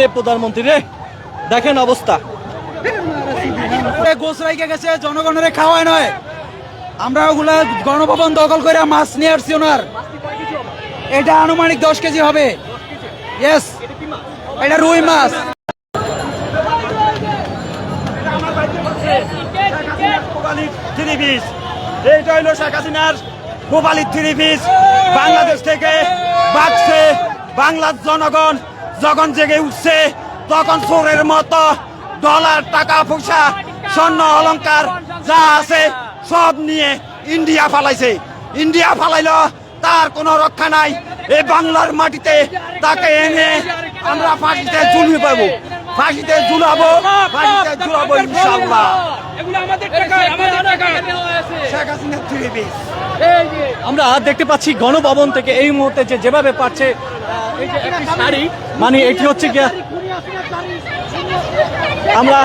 রে প্রধানমন্ত্রী রে দেখেন অবস্থা। গোস রাইকে গেছে জনগণের খাওয়ায় নয়। আমরা ওগুলা গণভবন দখল করে মাছ নিয়ে আসছি ওনার। এটা আনুমানিক দশ কেজি হবে। ইয়েস এটা রুই মাছ। থ্রি পিস এইটা হইল শেখ হাসিনার গোপালির থ্রি পিস বাংলাদেশ থেকে বাড়ছে বাংলার জনগণ। যখন জেগে উঠছে, তখন চোরের মতো ডলার, টাকা, পয়সা, স্বর্ণ অলঙ্কার যা আছে সব নিয়ে ইন্ডিয়া ফালাইছে। ইন্ডিয়া ফালাইল, তার কোনো রক্ষা নাই। এই বাংলার মাটিতে তাকে এনে আমরা ফাঁসিতে ঝুলিয়ে পাবো। ফাঁসিতে ঝুলাবো ফাঁসিতে ঝুলাবো পিস আমরা দেখতে পাচ্ছি গণভবন থেকে এই মুহূর্তে যে যেভাবে পাচ্ছে আহ, এই যে একটি শাড়ি মানে এটি হচ্ছে গিয়া আমরা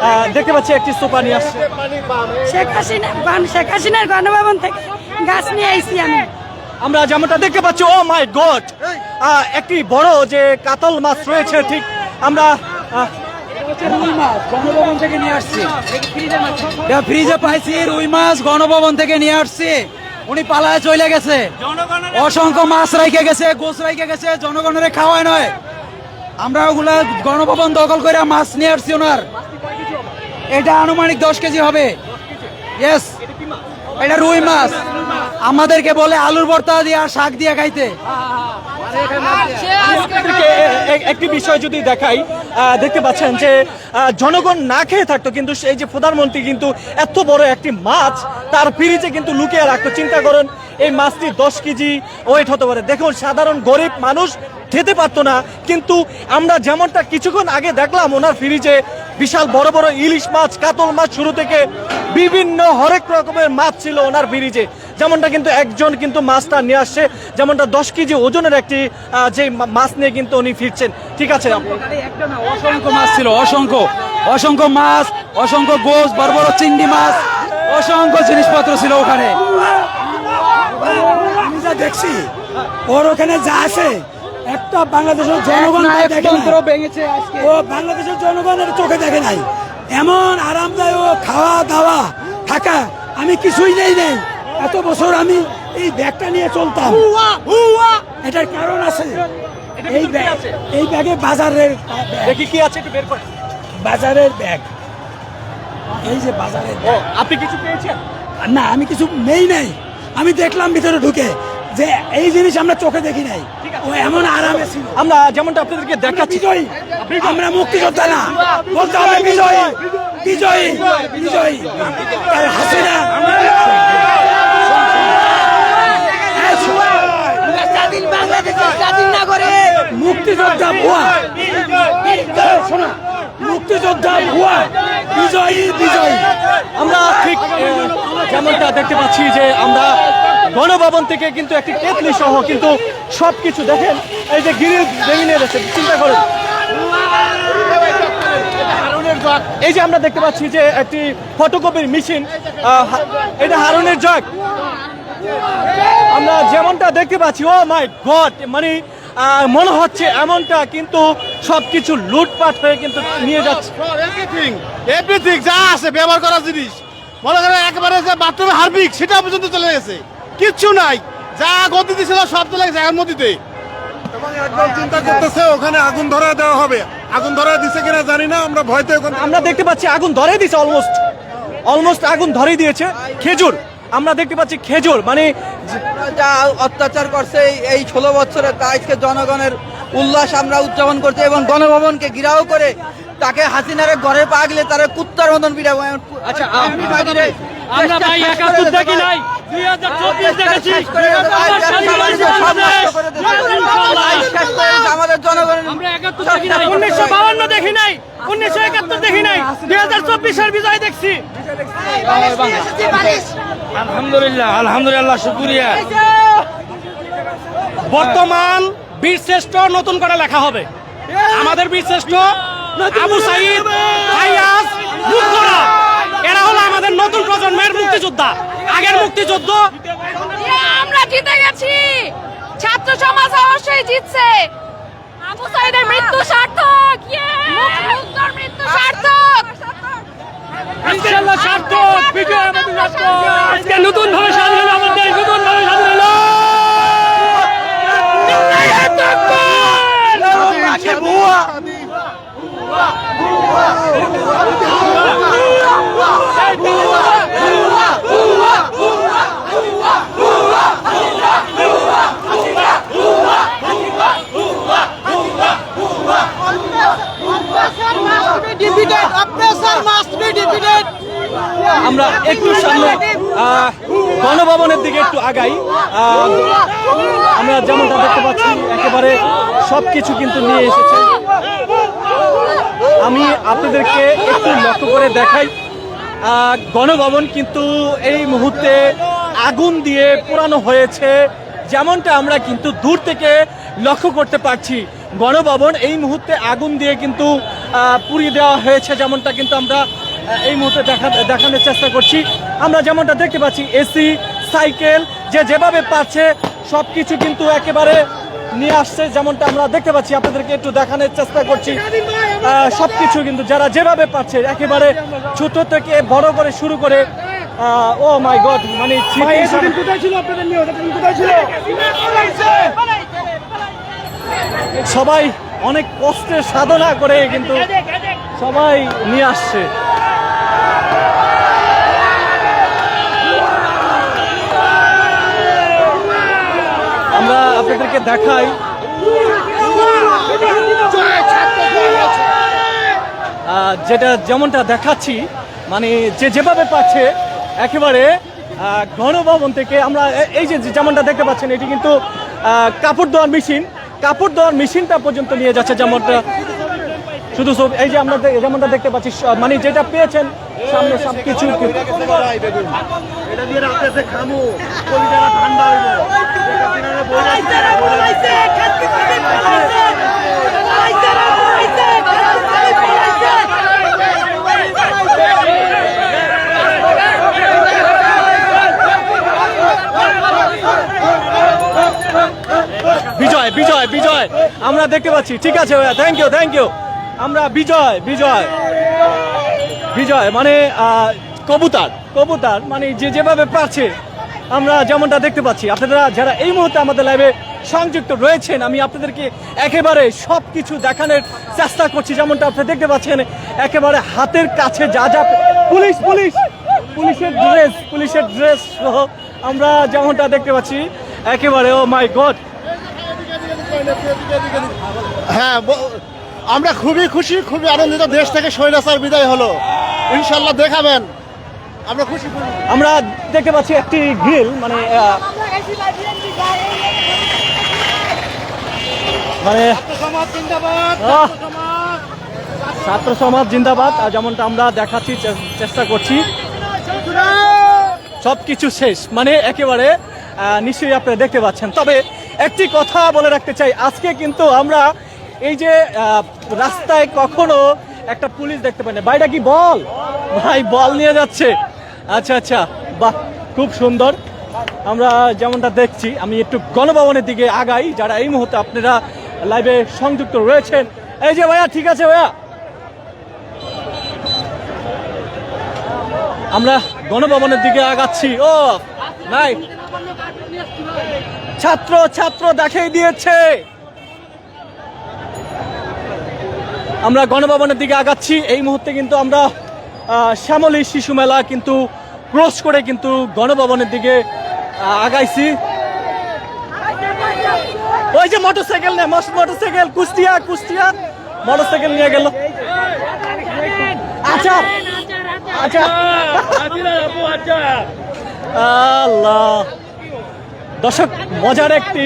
আহ, দেখতে পাচ্ছি একটি সোফা নিয়ে আসছে। শেখ হাসিনা শেখ হাসিনার গণভবন থেকে গাছ নিয়ে আইছি আমি। আমরা যেমনটা দেখতে পাচ্ছি ও মাই গড একটি বড় যে কাতল মাছ রয়েছে ঠিক আমরা গণভবন থেকে নিয়ে আসছি। ফ্রিজে পাইছি, রুই মাছ গণভবন থেকে নিয়ে আসছি। উনি পালায় চলে গেছে। অসংখ্য মাছ রাইকে গেছে গোস রাইকে গেছে, জনগণের খাওয়ায় নয়। আমরা ওগুলা গণভবন দখল করে মাছ নিয়ে আসছি ওনার। এটা আনুমানিক দশ কেজি হবে। ইয়েস এটা রুই মাছ। আমাদেরকে বলে আলুর ভর্তা দিয়ে আর শাক দিয়ে খাইতে। একটি বিষয় যদি দেখাই দেখতে পাচ্ছেন যে জনগণ না খেয়ে থাকতো কিন্তু সেই যে প্রধানমন্ত্রী কিন্তু এত বড় একটি মাছ তার ফ্রিজে কিন্তু লুকিয়ে রাখতো। চিন্তা করেন এই মাছটি দশ কেজি ওয়েট হতে পারে। দেখুন সাধারণ গরিব মানুষ খেতে পারতো না কিন্তু আমরা যেমনটা কিছুক্ষণ আগে দেখলাম ওনার ফ্রিজে বিশাল বড় বড় ইলিশ মাছ কাতল মাছ শুরু থেকে বিভিন্ন হরেক রকমের মাছ ছিল ওনার ফ্রিজে। যেমনটা কিন্তু একজন কিন্তু মাছটা নিয়ে আসছে যেমনটা দশ কেজি ওজনের একটি যে মাছ নিয়ে কিন্তু উনি ফিরছেন। ঠিক আছে অসংখ্য মাছ ছিল অসংখ্য। অসংখ্য মাছ অসংখ্য গোস বড় বড় চিংড়ি মাছ অসংখ্য জিনিসপত্র ছিল ওখানে। আমি যা দেখছি ওর ওখানে যা আছে একটা বাংলাদেশের জনগণ। ভেঙেছে ও বাংলাদেশের জনগণের চোখে দেখে নাই। এমন আরামদায়ক খাওয়া দাওয়া থাকা আমি কিছুই নেই নেই। এত বছর আমি এই ব্যাগটা নিয়ে চলতাম। এটার কারণ আছে। এই ব্যাগ এই ব্যাগে বাজারের দেখি কি আছে একটু বের করে বাজারের ব্যাগ। এই যে বাজারের আপনি কিছু পেয়েছেন? না আমি কিছু নেই নাই। আমি দেখলাম ভিতরে ঢুকে যে এই জিনিস আমরা চোখে দেখি নাই। ও এমন আরামে ছিল। আমরা যেমনটা আপনাদেরকে দেখাচ্ছি। বিজয়ী। আমরা মুক্তিযোদ্ধা না। বলতে হবে বিজয়ী বিজয়ী। বিজয়ী হাসিনা স্বাধীন নাগরিক মুক্তিযোদ্ধা ভুয়া। শোনো মুক্তিযোদ্ধা ভুয়া। বিজয়ী বিজয়ী। আমরা ঠিক যেমনটা দেখতে পাচ্ছি যে আমরা গণভবন থেকে কিন্তু একটি কেতলি সহ কিন্তু সবকিছু দেখেন, এই যে গিরিল নিয়ে যাচ্ছে চিন্তা করুন। এই যে আমরা দেখতে পাচ্ছি যে একটি ফটোকপির মেশিন এটা হারুনের জগ। আমরা যেমনটা দেখতে পাচ্ছি ও মাই গড মানে মনে হচ্ছে এমনটা কিন্তু সবকিছু লুটপাট হয়ে কিন্তু নিয়ে যাচ্ছে। এভরিথিং এভরিথিং যা আছে ব্যবহার করার জিনিস। মনে করেন একেবারে যে বাথরুমে হারবিক সেটা পর্যন্ত চলে গেছে। কিচ্ছু নাই। যা গতি দিছিল সব চলে গেছে এবং একদম চিন্তা করতেছে ওখানে আগুন ধরা দেওয়া হবে। আগুন ধরা দিছে কিনা জানি না আমরা ভয়তে আমরা দেখতে পাচ্ছি আগুন ধরে দিয়েছে অলমোস্ট অলমোস্ট আগুন ধরে দিয়েছে। খেজুর। আমরা দেখতে পাচ্ছি খেজুর মানে যা অত্যাচার করছে এই- ষোলো বছরে তা আজকে জনগণের উল্লাস আমরা উদযাপন করছি এবং গণভবনকে গিরাও করে তাকে হাসিনারে ঘরে পাগলে তারা কুত্তার মতন বিড়াবো আচ্ছা আমরা ভাই একাত্তর দেখি নাই? দুই হাজার চব্বিশ দেখেছি। আমাদের জনগণের আমরা একাত্তর দেখি নাই। উনিশশো বাউন্ন দেখি নাই। উনিশশো একাত্তর দেখি নাই। দুই হাজার চব্বিশের বিজয় দেখছি। আলহামদুলিল্লাহ আলহামদুলিল্লাহ শুক্রিয়া। বর্তমান বীর শ্রেষ্ঠ নতুন করে লেখা হবে। আমাদের বীর শ্রেষ্ঠ আবু সাইদ ফাইয়াজ মুক্তরা। এরা হলো আমাদের নতুন প্রজন্মের মুক্তিযোদ্ধা। আগের মুক্তিযুদ্ধ আমরা জিতে গেছি ছাত্র সমাজ অবশ্যই জিতছে আবু সাইদের মৃত্যু সার্থক মৃত্যু সার্থক ইনশাআল্লাহ সার্থক বিজয় আমাদের সার্থক আজকে নতুন ভাবে স্বাধীন আমাদের নতুন ভাবে স্বাধীন হলো একটু সামনে গণভবনের দিকে একটু আগাই। আমরা যেমনটা দেখতে পাচ্ছি, একেবারে সব কিছু কিন্তু নিয়ে এসেছে। আমি আপনাদেরকে একটু লক্ষ্য করে দেখাই। গণভবন কিন্তু এই মুহূর্তে আগুন দিয়ে পোড়ানো হয়েছে। যেমনটা আমরা কিন্তু দূর থেকে লক্ষ্য করতে পারছি, গণভবন এই মুহূর্তে আগুন দিয়ে কিন্তু পুড়িয়ে দেওয়া হয়েছে, যেমনটা কিন্তু আমরা এই মুহূর্তে দেখা দেখানোর চেষ্টা করছি। আমরা যেমনটা দেখতে পাচ্ছি এসি সাইকেল যে যেভাবে পাচ্ছে সব কিছু কিন্তু একেবারে নিয়ে আসছে যেমনটা আমরা দেখতে পাচ্ছি। আপনাদেরকে একটু দেখানোর চেষ্টা করছি। আহ, সবকিছু কিন্তু যারা যেভাবে পাচ্ছে একেবারে ছোট থেকে বড় করে শুরু করে ও মাই গড মানে সবাই অনেক কষ্টের সাধনা করে কিন্তু সবাই নিয়ে আসছে আমরা আপনাদেরকে দেখাই। যেটা যেমনটা দেখাচ্ছি মানে যে যেভাবে পাচ্ছে, একেবারে গণভবন থেকে আমরা এই যে যেমনটা দেখতে পাচ্ছেন, এটি কিন্তু কাপড় দেওয়ার মেশিন। কাপড় দেওয়ার মেশিনটা পর্যন্ত নিয়ে যাচ্ছে যেমনটা শুধু এই যে আমরা যেমনটা দেখতে পাচ্ছি মানে যেটা পেয়েছেন সামনে সব কিছু বিজয় বিজয় বিজয়। আমরা দেখতে পাচ্ছি। ঠিক আছে ভাইয়া থ্যাংক ইউ থ্যাংক ইউ আমরা বিজয় বিজয়। বিজয় মানে কবুতার। কবুতর মানে যে যেভাবে পারছে আমরা যেমনটা দেখতে পাচ্ছি। আপনারা যারা এই মুহূর্তে আমাদের লাইভে সংযুক্ত রয়েছেন, আমি আপনাদেরকে একেবারে সব কিছু দেখানোর চেষ্টা করছি। যেমনটা আপনি দেখতে পাচ্ছেন, একেবারে হাতের কাছে যা যা পুলিশ পুলিশ, পুলিশের ড্রেস পুলিশের ড্রেস সহ আমরা যেমনটা দেখতে পাচ্ছি, একেবারে ও মাই গড হ্যাঁ আমরা খুবই খুশি, খুবই আনন্দিত। দেশ থেকে স্বৈরাচার বিদায় হলো। ইনশাল্লাহ দেখাবেন। আমরা খুশি আমরা দেখতে পাচ্ছি একটি গ্রিল মানে মানে ছাত্র সমাজ জিন্দাবাদ। যেমনটা আমরা দেখাচ্ছি চেষ্টা করছি। সব কিছু শেষ মানে একেবারে নিশ্চয়ই আপনারা দেখতে পাচ্ছেন। তবে একটি কথা বলে রাখতে চাই। আজকে কিন্তু আমরা এই যে রাস্তায় কখনো একটা পুলিশ দেখতে পাই না। ভাইটা কি বল? ভাই, বল নিয়ে যাচ্ছে। আচ্ছা আচ্ছা। বাহ, খুব সুন্দর। আমরা যেমনটা দেখছি, আমি একটু গণভবনের দিকে আগাই। যারা এই মুহূর্তে আপনারা লাইভে সংযুক্ত রয়েছেন। এই যে ভাইয়া, ঠিক আছে ভাইয়া? আমরা গণভবনের দিকে আগাচ্ছি। ও নাই ছাত্র ছাত্র দেখাই দিয়েছে। আমরা গণভবনের দিকে আগাচ্ছি। এই মুহূর্তে কিন্তু আমরা শ্যামলী শিশু মেলা কিন্তু ক্রস করে কিন্তু গণভবনের দিকে আগাইছি। ওই যে মোটরসাইকেল নে মোটরসাইকেল, কুষ্টিয়া কুষ্টিয়া। মোটরসাইকেল নিয়ে গেল। আচ্ছা আচ্ছা। দর্শক, মজার একটি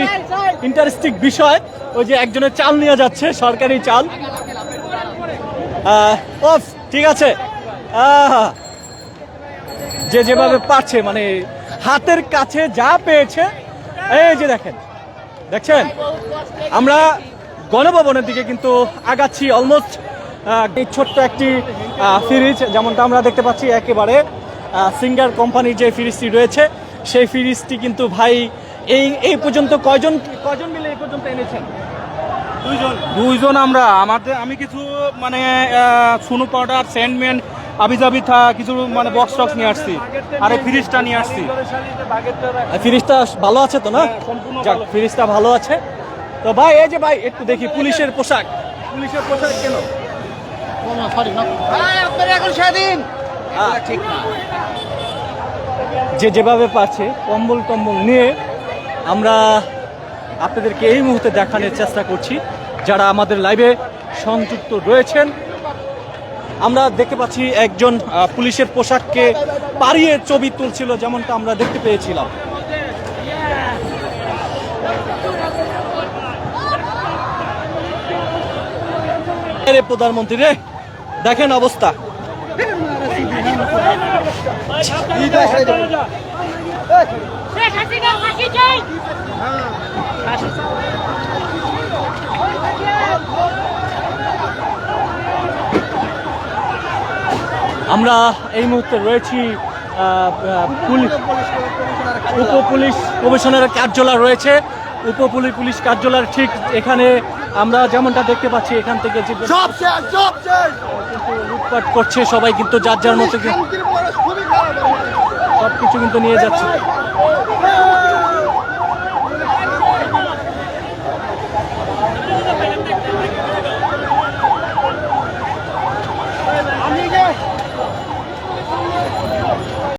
ইন্টারেস্টিং বিষয়, ওই যে একজনের চাল নিয়ে যাচ্ছে, সরকারি চাল। ওফ, ঠিক আছে। যে যেভাবে পারছে মানে হাতের কাছে যা পেয়েছে, এই যে দেখেন, দেখছেন আমরা গণভবনের দিকে কিন্তু আগাচ্ছি অলমোস্ট ছোট্ট একটি ফ্রিজ যেমনটা আমরা দেখতে পাচ্ছি একেবারে সিঙ্গার কোম্পানির যে ফ্রিজটি রয়েছে, সেই ফ্রিজটি কিন্তু ভাই, এই এই পর্যন্ত কয়জন কয়জন মিলে এই পর্যন্ত এনেছেন দুইজন। আমরা। আমাদের আমি কিছু মানে সুনু পাউডার স্যান্ডম্যান আবিজাবি থা কিছু মানে বক্স টক্স নিয়ে আসছি। আর এই ফ্রিজটা নিয়ে আসছি। ফ্রিজটা ভালো আছে তো না? সম্পূর্ণ যাক। ফ্রিজটা ভালো আছে। তো ভাই এই যে ভাই একটু দেখি পুলিশের পোশাক। পুলিশের পোশাক কেন? সরি এখন স্বাধীন। ঠিক না। যে যেভাবে পারছে কম্বল টম্বল নিয়ে আমরা আপনাদেরকে এই মুহূর্তে দেখানোর চেষ্টা করছি। যারা আমাদের লাইভে সংযুক্ত রয়েছেন, আমরা দেখতে পাচ্ছি একজন পুলিশের পোশাককে পাড়িয়ে ছবি তুলছিল যেমনটা আমরা দেখতে পেয়েছিলাম। প্রধানমন্ত্রী রে, দেখেন অবস্থা। আমরা এই মুহূর্তে রয়েছি উপ পুলিশ কমিশনারের কার্যালয় রয়েছে। উপ পুলিশ পুলিশ কার্যালয়ের ঠিক এখানে আমরা যেমনটা দেখতে পাচ্ছি এখান থেকে যে লুটপাট করছে সবাই কিন্তু যার যার মতো সব কিছু কিন্তু নিয়ে যাচ্ছে।